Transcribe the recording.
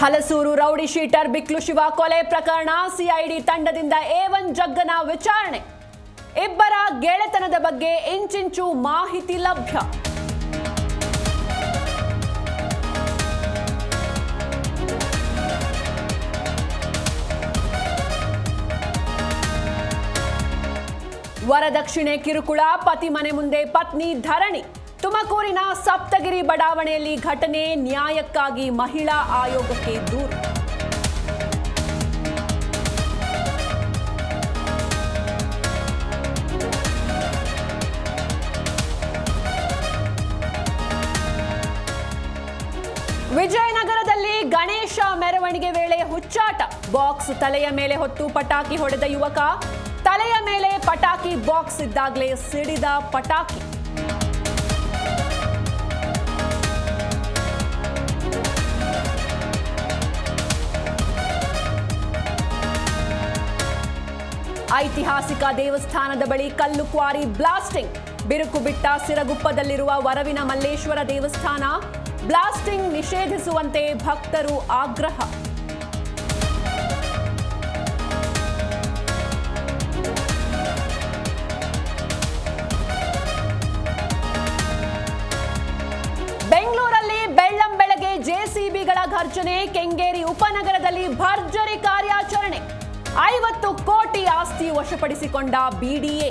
Halasuru rowdy sheeter Biklu Shiva ಕೊಲೆ ಪ್ರಕರಣ CID ತಂಡದಿಂದ ಏವನ್ ಜಗ್ಗನ ವಿಚಾರಣೆ. ಇಬ್ಬರ ಗೆಳೆತನದ ಬಗ್ಗೆ ಇಂಚಿಂಚು ಮಾಹಿತಿ ಲಭ್ಯ. ವರದಕ್ಷಿಣೆ ಕಿರುಕುಳ, ಪತಿ ಮನೆ ಮುಂದೆ ಪತ್ನಿ ಧರಣಿ. ತುಮಕೂರಿನ ಸಪ್ತಗಿರಿ ಬಡಾವಣೆಯಲ್ಲಿ ಘಟನೆ ನ್ಯಾಯಕ್ಕಾಗಿ ಮಹಿಳಾ ಆಯೋಗಕ್ಕೆ ದೂರು. ವಿಜಯನಗರದಲ್ಲಿ ಗಣೇಶ ಮೆರವಣಿಗೆ ವೇಳೆ ಹುಚ್ಚಾಟ. ಬಾಕ್ಸ್ ತಲೆಯ ಮೇಲೆ ಹೊತ್ತು ಪಟಾಕಿ ಹೊಡೆದ ಯುವಕ. ತಲೆಯ ಮೇಲೆ ಪಟಾಕಿ ಬಾಕ್ಸ್ ಇದ್ದಾಗಲೇ ಸಿಡಿದ ಪಟಾಕಿ. ಐತಿಹಾಸಿಕ ದೇವಸ್ಥಾನದ ಬಳಿ ಕಲ್ಲು ಕ್ವಾರಿ ಬ್ಲಾಸ್ಟಿಂಗ್. ಬಿರುಕು ಬಿಟ್ಟ ಸಿರಗುಪ್ಪದಲ್ಲಿರುವ ವರವಿನ ಮಲ್ಲೇಶ್ವರ ದೇವಸ್ಥಾನ ಬ್ಲಾಸ್ಟಿಂಗ್ ನಿಷೇಧಿಸುವಂತೆ ಭಕ್ತರು ಆಗ್ರಹ. ಬೆಂಗಳೂರಲ್ಲಿ ಜೆಸಿಬಿಗಳ ಘರ್ಜನೆ, ಕೆಂಗೇರಿ ಉಪನಗರದಲ್ಲಿ ಭರ್ಜರಿ ಕಾರ್ಯಾಚರಣೆ. ಐವತ್ತು ಕೋಟಿ ಆಸ್ತಿ ವಶಪಡಿಸಿಕೊಂಡ ಬಿಡಿಎ.